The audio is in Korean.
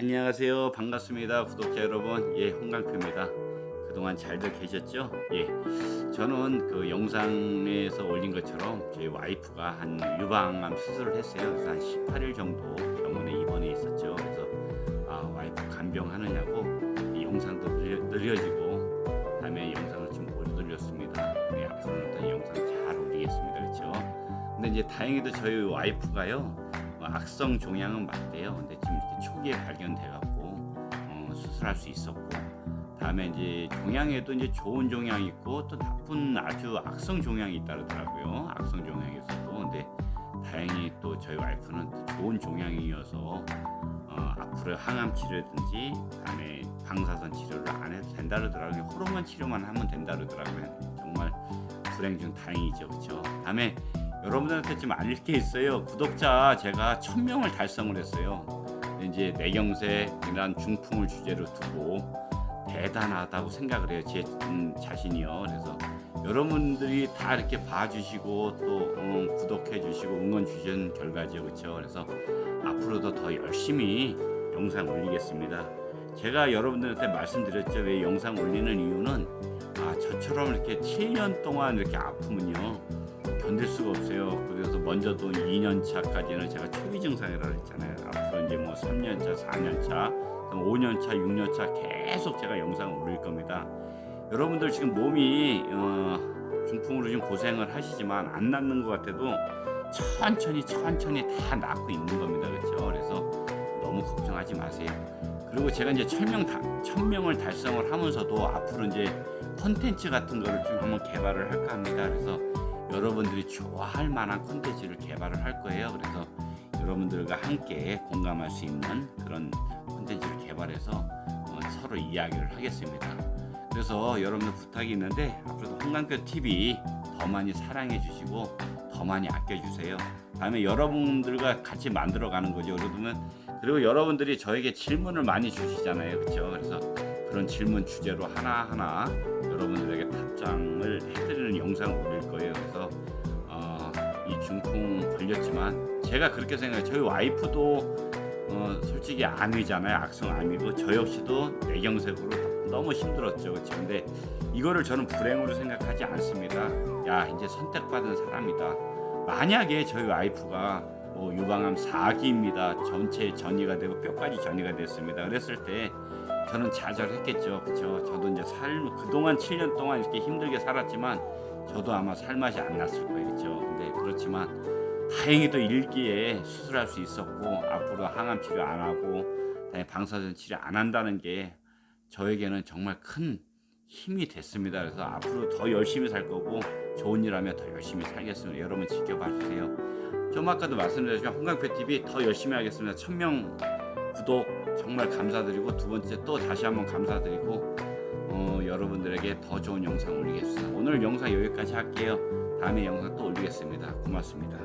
안녕하세요. 반갑습니다. 구독자 여러분. 예, 홍강표입니다. 그동안 잘들 계셨죠? 예. 저는 그 영상에서 올린 것처럼 저희 와이프가 한 유방암 수술을 했어요. 그래서 한 18일 정도 병원에 입원해 있었죠. 그래서 아, 와이프 간병하느냐고 이 영상도 느려, 느려지고 다음에 영상을 좀못 올렸습니다. 네, 앞으로는 더 영상 잘 올리겠습니다. 그렇죠? 근데 이제 다행히도 저희 와이프가요. 어, 악성 종양은 맞대요. 근데 지금 이렇게 초기에 발견돼 갖고 어, 수술할 수 있었고 다음에 이제 종양에도 이제 좋은 종양이 있고 또 나쁜 아주 악성 종양이 있다더라고요. 악성 종양에서도 근데 다행히 또 저희 와이프는 또 좋은 종양이어서 어, 앞으로 항암 치료든지 다음에 방사선 치료를 안 해도 된다 그러더라고요. 호르몬 치료만 하면 된다 그러더라고요. 정말 불행 중 다행이죠, 그렇죠? 다음에 여러분들한테 좀 알릴 게 있어요. 구독자 제가 천 명을 달성을 했어요. 이제 내경색이란 중풍을 주제로 두고 대단하다고 생각을 해요. 제 음, 자신이요. 그래서 여러분들이 다 이렇게 봐주시고 또 음, 구독해주시고 응원 주신 결과죠, 그렇죠? 그래서 앞으로도 더 열심히 영상 올리겠습니다. 제가 여러분들한테 말씀드렸죠. 왜 영상 올리는 이유는 아 저처럼 이렇게 7년 동안 이렇게 아프면요. 견딜 수가 없어요. 그래서 먼저도 2년 차까지는 제가 초기 증상이라고 했잖아요. 앞으로 이제 뭐 3년 차, 4년 차, 5년 차, 6년 차 계속 제가 영상을 올릴 겁니다. 여러분들 지금 몸이 어, 중풍으로 좀 고생을 하시지만 안 낫는 것 같아도 천천히 천천히 다 낫고 있는 겁니다. 그렇죠? 그래서 너무 걱정하지 마세요. 그리고 제가 이제 천명 천명을 달성을 하면서도 앞으로 이제 컨텐츠 같은 거를 좀 한번 개발을 할까 합니다. 그래서 여러분들이 좋아할 만한 콘텐츠를 개발을 할 거예요. 그래서 여러분들과 함께 공감할 수 있는 그런 콘텐츠를 개발해서 어, 서로 이야기를 하겠습니다. 그래서 여러분들 부탁이 있는데 앞으로도 홍강표 TV 더 많이 사랑해 주시고 더 많이 아껴 주세요. 다음에 여러분들과 같이 만들어 가는 거죠. 그러면 그리고 여러분들이 저에게 질문을 많이 주시잖아요. 그렇죠? 그래서 그런 질문 주제로 하나하나 여러분들에게 답장을 해드리는 영상을 올릴 거예요. 그래서 어, 이 중풍 걸렸지만 제가 그렇게 생각해요. 저희 와이프도 어, 솔직히 암이잖아요. 악성 암이고 저 역시도 뇌경색으로 너무 힘들었죠. 그렇죠? 근데 이거를 저는 불행으로 생각하지 않습니다. 야 이제 선택받은 사람이다. 만약에 저희 와이프가 뭐 유방암 4기입니다. 전체 전이가 되고 뼈까지 전이가 됐습니다. 그랬을 때 저는 좌절했겠죠. 그렇죠. 저도 이제 삶 그동안 7년 동안 이렇게 힘들게 살았지만 저도 아마 살맛이 안 났을 거예요. 그렇죠. 근데 그렇지만 다행히도 일기에 수술할 수 있었고 앞으로 항암 치료 안 하고 방사선 치료 안 한다는 게 저에게는 정말 큰 힘이 됐습니다. 그래서 앞으로 더 열심히 살 거고 좋은 일 하면 더 열심히 살겠습니다. 여러분 지켜봐 주세요. 좀 아까도 말씀드렸지만 홍강표 TV 더 열심히 하겠습니다. 천명 구독 정말 감사드리고 두 번째 또 다시 한번 감사드리고 어, 여러분들에게 더 좋은 영상 올리겠습니다. 오늘 영상 여기까지 할게요. 다음에 영상 또 올리겠습니다. 고맙습니다.